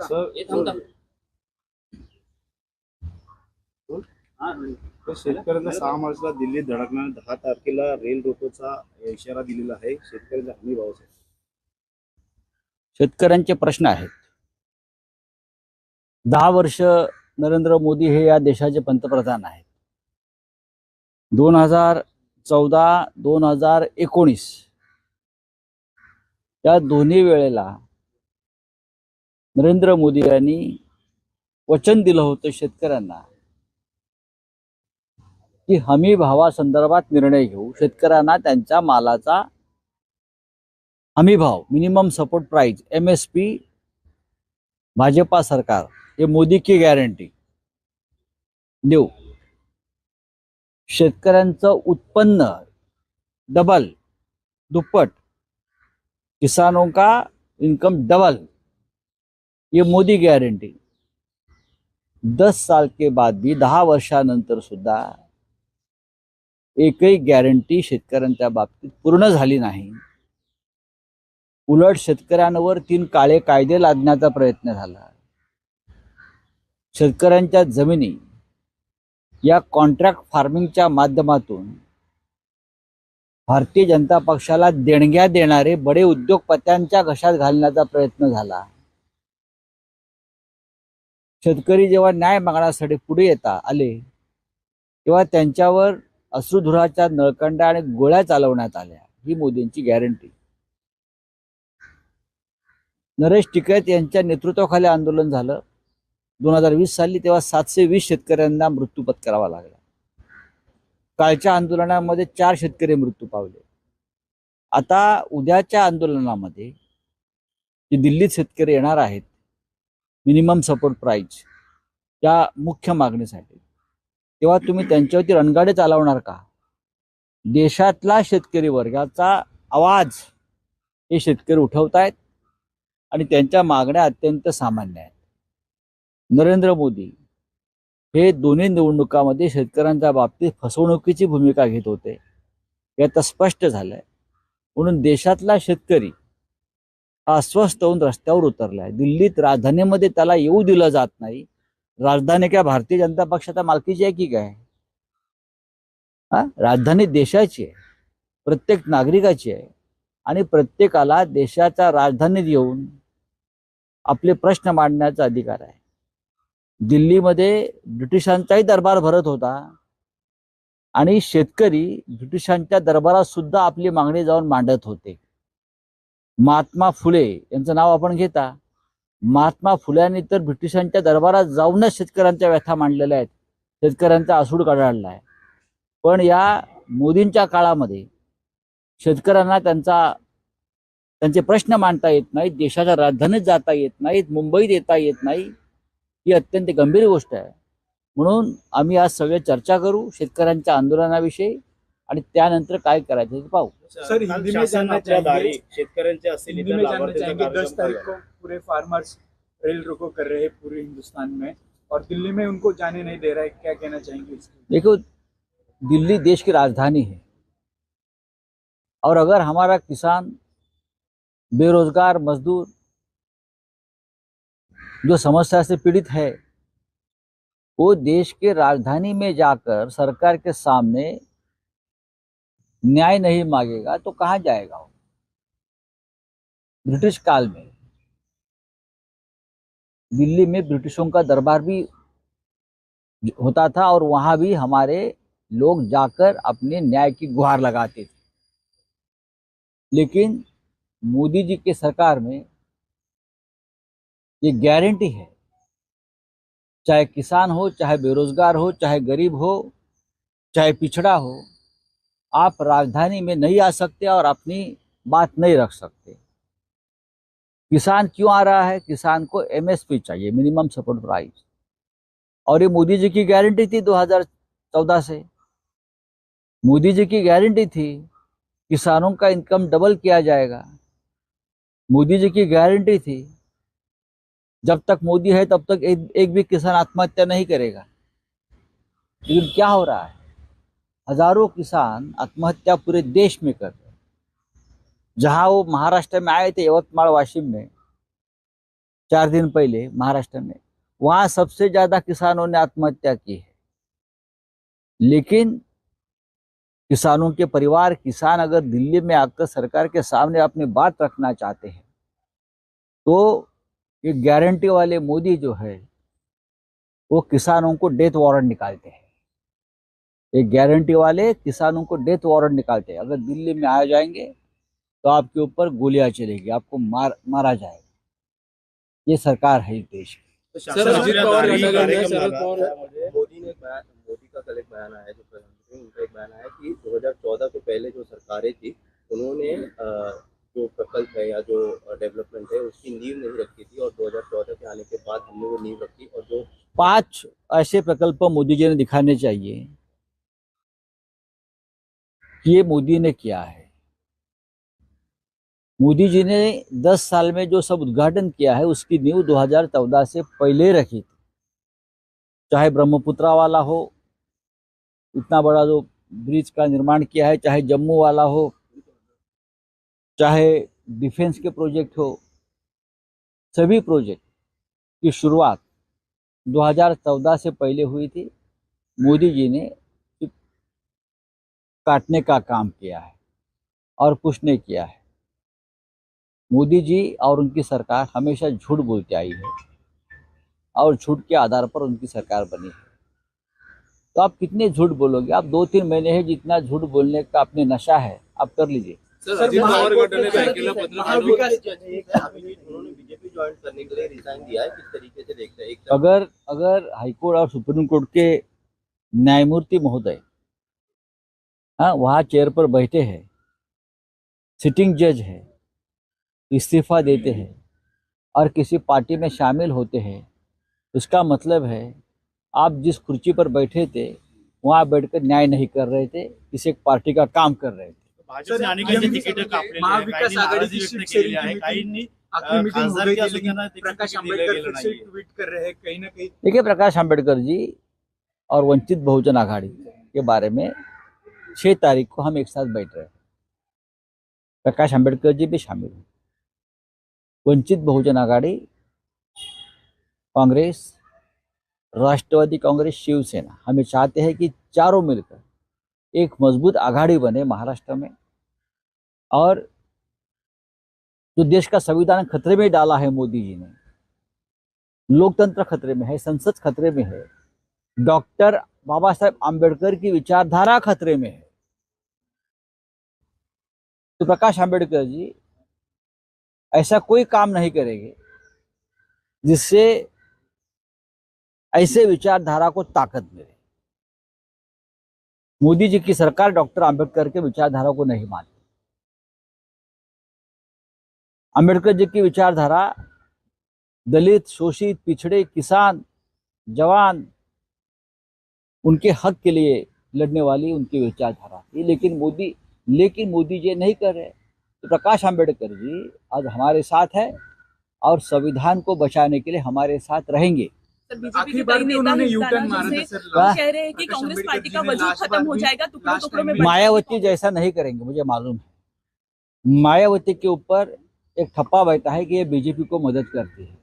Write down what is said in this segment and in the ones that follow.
Sir तर शेतकऱ्यांना सहा मार्चला दिल्लीत धडकणार दहा तारखेला रेल रोकोचा इशारा दिलेला आहे. शेतकऱ्यांचा हमी भावासाठी शेतकऱ्यांचे प्रश्न आहेत. दहा वर्ष नरेंद्र मोदी हे या देशाचे पंतप्रधान आहेत. दोन हजार चौदा दोन हजार एकोणीस. या दोन्ही वेळेला नरेंद्र मोदी यांनी वचन दिलं होतं शेतकऱ्यांना की हमी भावासंदर्भात निर्णय घेऊ. शेतकऱ्यांना त्यांच्या मालाचा हमी भाव minimum support price M S P Bhajpa सरकार हे मोदी की गॅरंटी देऊ. शेतकऱ्यांचं उत्पन्न डबल दुप्पट. किसानों हो का इनकम डबल ये मोदी गॅरंटी दस साल के बाद भी दहा वर्षानंतर सुद्धा एकही गॅरंटी शेतकऱ्यांच्या बाबतीत पूर्ण झाली नाही. उलट शेतकऱ्यांवर तीन काळे कायदे लादण्याचा प्रयत्न झाला. शेतकऱ्यांच्या जमिनी या कॉन्ट्रॅक्ट फार्मिंगच्या माध्यमातून भारतीय जनता पक्षाला देणग्या देणारे बडे उद्योगपत्यांच्या घशात घालण्याचा प्रयत्न झाला. शेतकरी जेव्हा न्याय मागण्यासाठी पुढे येता आले तेव्हा त्यांच्यावर अश्रुधुराच्या नळकंडा आणि गोळ्या चालवण्यात आल्या ही मोदींची गॅरंटी नरेश टिकैत यांच्या नेतृत्वाखाली आंदोलन झालं. दोन हजार वीस साली तेव्हा सातशे वीस शेतकऱ्यांना मृत्यू पत्करावा लागला. कालच्या आंदोलनामध्ये चार शेतकरी मृत्यू पावले. आता उद्याच्या आंदोलनामध्ये जे दिल्लीत शेतकरी येणार आहेत मिनिमम सपोर्ट प्राईज त्या मुख्य मागणीसाठी तेव्हा तुम्ही त्यांच्यावरती रणगाडे चालवणार का? देशातला शेतकरी वर्गाचा आवाज हे शेतकरी उठवत आहेत आणि त्यांच्या मागण्या अत्यंत सामान्य आहेत. नरेंद्र मोदी हे दोन्ही निवडणुकामध्ये शेतकऱ्यांच्या बाबतीत फसवणुकीची भूमिका घेत होते. हे आता स्पष्ट झालंय. म्हणून देशातला शेतकरी हा अस्वस्थ होऊन रस्त्यावर उतरलाय. दिल्लीत राजधानीमध्ये त्याला येऊ दिलं जात नाही. राजधानी काय भारतीय जनता पक्षाच्या मालकीची आहे की काय? हा? राजधानी देशाची आहे. प्रत्येक नागरिकाची आहे. आणि प्रत्येकाला देशाच्या राजधानीत येऊन आपले प्रश्न मांडण्याचा अधिकार आहे. दिल्लीमध्ये ब्रिटिशांचाही दरबार भरत होता. आणि शेतकरी ब्रिटिशांच्या दरबारात सुद्धा आपली मागणी जाऊन मांडत होते. महात्मा फुले यांचं नाव आपण घेता. महात्मा फुल्यांनी तर ब्रिटिशांच्या दरबारात जाऊनच शेतकऱ्यांच्या व्यथा मांडलेल्या आहेत. शेतकऱ्यांचा आसूड काढला आहे. पण या मोदींच्या काळामध्ये शेतकऱ्यांना त्यांचा त्यांचे प्रश्न मांडता येत नाहीत. देशाच्या राजधानीत जाता येत नाहीत. मुंबईत येता येत नाही. ही अत्यंत गंभीर गोष्ट आहे. म्हणून आम्ही आज सगळे चर्चा करू शेतकऱ्यांच्या आंदोलनाविषयी आणि त्यानंतर काय करायचं ते पाहू. सर, काल हिंदी में शासन जानना आपल्या चाहेंगे- दारी शेतकऱ्यांचे असतील हिंदी इतर में जानना लाभार्थीचा चाहेंगे कार्यक्रम दस तारीख चालू को पूरे फार्मर्स रेल रोको कर रहे हैं पूरे हिंदुस्तान में और दिल्ली में उनको जाने नहीं दे रहा है क्या कहना चाहेंगे देखो दिल्ली देश की राजधानी है। और अगर हमारा किसान बेरोजगार मजदूर जो समस्या से पीड़ित है, वो देश के राजधानी में जाकर सरकार के सामने न्याय नहीं मांगेगा तो कहाँ जाएगा वो? ब्रिटिश काल में। दिल्ली में ब्रिटिशों का दरबार भी होता था और वहाँ भी हमारे लोग जाकर अपने न्याय की गुहार लगाते थे। लेकिन मोदी जी के सरकार में ये गारंटी है। चाहे किसान हो, चाहे बेरोजगार हो, चाहे गरीब हो, चाहे पिछड़ा हो, आप राजधानी में नहीं आ सकते और अपनी बात नहीं रख सकते। किसान क्यों आ रहा है? किसान को एमएसपी चाहिए मिनिमम सपोर्ट प्राइस और ये मोदी जी की गारंटी थी 2014 से। मोदी जी की गारंटी थी, किसानों का इनकम डबल किया जाएगा। मोदी जी की गारंटी थी जब तक मोदी है तब तक एक, एक भी किसान आत्महत्या नहीं करेगा। लेकिन क्या हो रहा है? हज़ारों किसान आत्महत्या पूरे देश में कर रहे जहाँ वो महाराष्ट्र में आए थे यवतमाल वाशिम में चार दिन पहले महाराष्ट्र में वहाँ सबसे ज़्यादा किसानों ने आत्महत्या की है। लेकिन किसानों के परिवार किसान अगर दिल्ली में आकर सरकार के सामने अपनी बात रखना चाहते हैं तो ये गारंटी वाले मोदी जो है वो किसानों को डेथ वारंट निकालते हैं। ये गारंटी वाले किसानों को डेथ वारंट निकालते हैं। अगर दिल्ली में आ जाएँगे तो आपके ऊपर गोलियाँ चलेगी आपको मार मारा जाएगा। ये सरकार है इस देश की। तो सर, अजित पवार शरद पवार- मोदी ने मोदी का कल एक बयान आया जो प्रधानमंत्री उनका एक बयान आया कि 2014 से पहले जो सरकारें थी उन्होंने जो प्रकल्प है या जो डेवलपमेंट है, उसकी नींव नहीं रखी थी और 2014 के आने के बाद हमने वो नींव रखी और जो पाँच ऐसे प्रकल्प मोदी जी ने दिखाने चाहिए। ये मोदी ने किया है। मोदी जी ने 10 साल में जो सब उद्घाटन किया है, उसकी नींव 2014 से पहले रखी थी। चाहे ब्रह्मपुत्रा वाला हो, इतना बड़ा जो ब्रिज का निर्माण किया है, चाहे जम्मू वाला हो चाहे डिफेंस के प्रोजेक्ट हो, सभी प्रोजेक्ट की शुरुआत 2014 से पहले हुई थी। मोदी जी ने काटने का काम किया है और कुछ नहीं किया है। मोदी जी और उनकी सरकार हमेशा झूठ बोलती आई है और झूठ के आधार पर उनकी सरकार बनी है। तो आप कितने झूठ बोलोगे? आप दो तीन महीने है जितना झूठ बोलने का अपने नशा है, आप कर लीजिए। सर सर, अजित पवार गटाने बँकेला पत्र काढून महाविकास- अभिजीत उन्होंने बीजेपी ज्वाइन करने के लिए रिजाइन दिया है किस तरीके से देखते हैं? अगर अगर हाईकोर्ट और सुप्रीम कोर्ट के न्यायमूर्ति महोदय हाँ वहाँ चेयर पर बैठे हैं सिटिंग जज है इस्तीफा देते हैं और किसी पार्टी में शामिल होते हैं उसका मतलब है आप जिस कुर्सी पर बैठे थे वहाँ बैठकर न्याय नहीं कर रहे थे किसी एक पार्टी का काम कर रहे थे। महाविकास काहींनी अ, हो प्रकाश आंबेडकर से ट्वीट कर रहे हैं कहीं ना कहीं. देखिए प्रकाश आंबेडकर जी और वंचित बहुजन आघाड़ी के बारे में छह तारीख को हम एक साथ बैठ रहे हैं। प्रकाश आंबेडकर जी भी शामिल हैं। वंचित बहुजन आघाड़ी कांग्रेस राष्ट्रवादी कांग्रेस शिवसेना हमें चाहते हैं कि चारों मिलकर एक मज़बूत आघाड़ी बने महाराष्ट्र में। और जो देश का संविधान खतरे में डाला है मोदी जी ने, लोकतंत्र खतरे में है, संसद खतरे में है, डॉक्टर बाबा साहेब आम्बेडकर की विचारधारा खतरे में है। तो प्रकाश आंबेडकर जी, ऐसा कोई काम नहीं करेंगे जिससे ऐसे विचारधारा को ताकत मिले। मोदी जी की सरकार डॉक्टर आंबेडकर के विचारधारा को नहीं मानती। आंबेडकर जी की विचारधारा दलित शोषित पिछड़े किसान जवान उनके हक के लिए लड़ने वाली उनकी विचारधारा थी। लेकिन मोदी लेकिन मोदी जी नहीं कर रहे। तो प्रकाश आंबेडकर जी आज हमारे साथ है और संविधान को बचाने के लिए हमारे साथ रहेंगे। हैं हो मायावती जैसा नहीं करेंगे मुझे मालूम है। मायावती के ऊपर एक ठप्पा बैठा है कि ये बीजेपी को मदद करती है।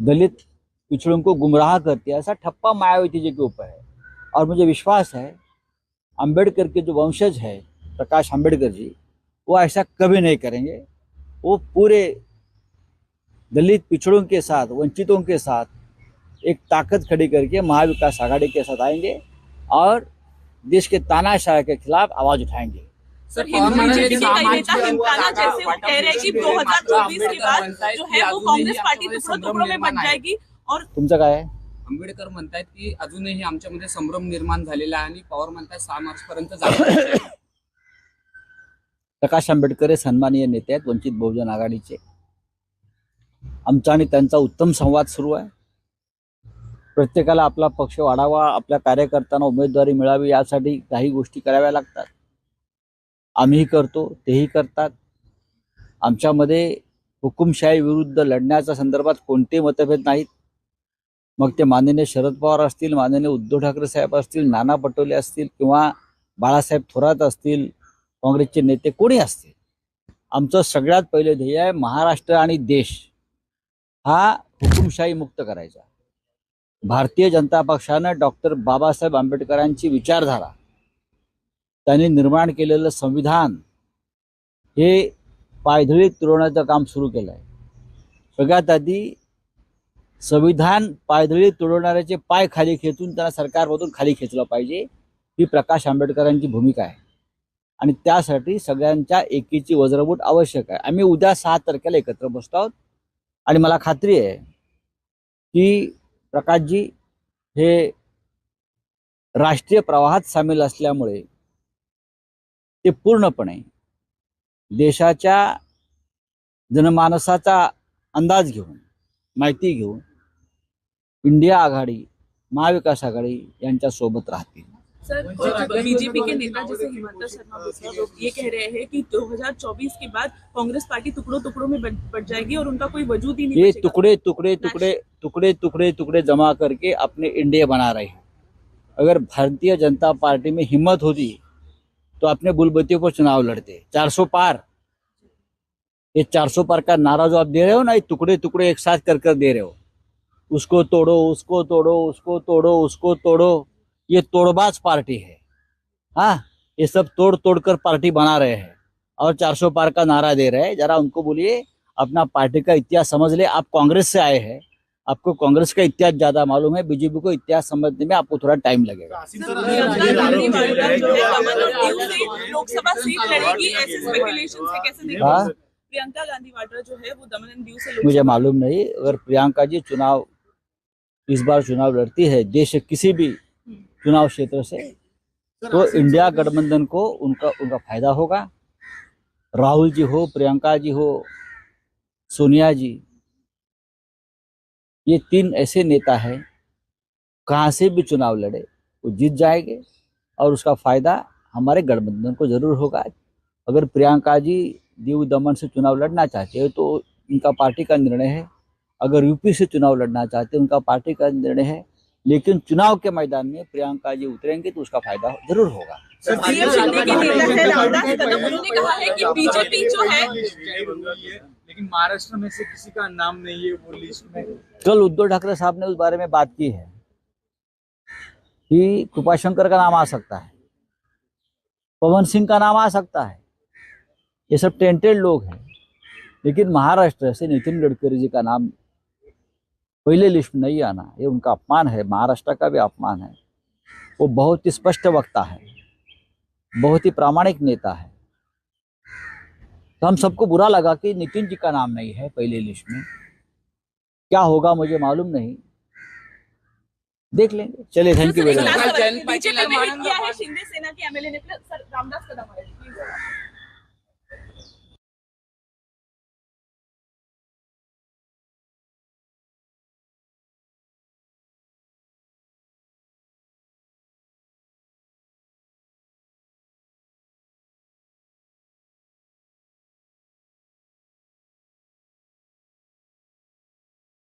दलित पिछड़ों को गुमराह करती है। ऐसा ठप्पा मायावती जी के ऊपर है। और मुझे विश्वास है, अंबेडकर के जो वंशज है, प्रकाश अंबेडकर जी, वो ऐसा कभी नहीं करेंगे। वो पूरे दलित पिछड़ों के साथ, वंचितों के साथ एक ताकत खड़ी करके महाविकास आघाड़ी के साथ आएँगे और देश के तानाशाह के खिलाफ आवाज़ उठाएँगे। सर हिंदू बीजेपी के कई नेता हिमताना जैसे वो कह रहे हैं कि 2024 के बाद जो है वो कांग्रेस पार्टी टुकड़ों टुकड़ों में बन जाएगी और तुमचं काय? आहे आंबेडकर म्हणतायत की अजूनही आमच्यामध्ये संभ्रम निर्माण झालेला आहे आणि पवार म्हणतायत सहा मार्च पर्यंत जाणार प्रकाश आंबेडकर हे सन्माननीय नेते आहेत वंचित बहुजन आघाडीचे. आमचा आणि त्यांचा उत्तम संवाद सुरू आहे. प्रत्येकाला आपला पक्ष वाढावा आपल्या कार्यकर्त्यांना उमेदवारी मिळावी यासाठी काही गोष्टी कराव्या लागतात. आम्हीही करतो तेही करतात. आमच्यामध्ये हुकुमशाही विरुद्ध लढण्याच्या संदर्भात कोणते मतभेद नाहीत. मग ते माननीय शरद पवार असतील माननीय उद्धव ठाकरे साहेब असतील नाना पटोले असतील किंवा बाळासाहेब थोरात असतील काँग्रेसचे नेते कोणी असतील? आमचं सगळ्यात पहिलं ध्येय आहे महाराष्ट्र आणि देश हा हुकुमशाही मुक्त करायचा. भारतीय जनता पक्षानं डॉक्टर बाबासाहेब आंबेडकरांची विचारधारा त्यांनी निर्माण केलेलं संविधान हे पायधळीत तुडवण्याचं काम सुरू केलं आहे सगळ्यात आधी संविधान पायधळी तुडवणाऱ्याचे पाय खाली खेचून त्यांना सरकारमधून खाली खेचलं पाहिजे ही प्रकाश आंबेडकरांची भूमिका आहे. आणि त्यासाठी सगळ्यांच्या एकीची वज्रबूट आवश्यक आहे. आम्ही उद्या सहा तारखेला एकत्र बसतो आहोत. आणि मला खात्री आहे की प्रकाशजी हे राष्ट्रीय प्रवाहात सामील असल्यामुळे ते पूर्णपणे देशाच्या जनमानसाचा अंदाज घेऊन माहिती घेऊन इंडिया आघाडी महाविकास आघाडी यांच्या सोबत राहतील. सर बीजेपी के नेता जैसे हिमंता शर्मा वो ये कह रहे हैं कि 2024 के बाद कांग्रेस पार्टी टुकड़ों टुकड़ों में बट बट जाएगी और उनका कोई वजूद ही नहीं ये टुकड़े टुकड़े टुकड़े टुकड़े टुकड़े टुकड़े जमा करके अपने इंडिया बना रहे हैं। अगर भारतीय जनता पार्टी में हिम्मत होती तो अपने बुलबतियों को चुनाव लड़ते। 400 पार। ये 400 पार का नारा जो आप दे रहे हो ना, ये टुकड़े टुकड़े एक साथ कर कर दे रहे हो। उसको तोड़ो उसको तोड़ो उसको तोड़ो उसको तोड़ो। ये तोड़बाज पार्टी है। हाँ ये सब तोड़ तोड़ कर पार्टी बना रहे हैं। और 400 पार का नारा दे रहे हैं। जरा उनको बोलिए, अपना पार्टी का इतिहास समझ ले। आप कांग्रेस से आए हैं। आपको कांग्रेस का इतिहास ज़्यादा मालूम है बीजेपी को इतिहास समझने में आपको थोड़ा टाइम लगेगा। है जो है लोकसभा सीट लड़ेगी ऐसे स्पेकुलेशन कैसे? प्रियंका गांधी वाड्रा जो है वो दमन एंड दीव से मुझे मालूम नहीं अगर प्रियंका जी चुनाव इस बार चुनाव लड़ती है देश के किसी भी चुनाव क्षेत्र से तो इंडिया गठबंधन को उनका उनका फ़ायदा होगा। राहुल जी हो प्रियंका जी हो सोनिया जी ये तीन ऐसे नेता हैं कहाँ से भी चुनाव लड़े वो जीत जाएँगे और उसका फ़ायदा हमारे गठबंधन को ज़रूर होगा। अगर प्रियंका जी दीव दमन से चुनाव लड़ना चाहते हो तो उनका पार्टी का निर्णय है। अगर यूपी से चुनाव लड़ना चाहते हैं उनका पार्टी का निर्णय है। लेकिन चुनाव के मैदान में प्रियंका जी उतरेंगे तो उसका फ़ायदा ज़रूर होगा। है है बीजेपी जो है लेकिन महाराष्ट्र में से किसी का नाम नहीं है वो लिस्ट में। कल उद्धव ठाकरे साहब ने उस बारे में बात की है कि कृपाशंकर का नाम आ सकता है, पवन सिंह का नाम आ सकता है। ये सब टेंटेड लोग हैं, लेकिन महाराष्ट्र से नितिन गडकरी जी का नाम पहले लिस्ट में नहीं आना, ये उनका अपमान है, महाराष्ट्र का भी अपमान है। वो बहुत ही स्पष्ट वक्ता है, बहुत ही प्रामाणिक नेता है। तो हम सबको बुरा लगा कि नितिन जी का नाम नहीं है पहले लिस्ट में। क्या होगा मुझे मालूम नहीं। देख लेंगे चलिए थैंक यू वेरी मच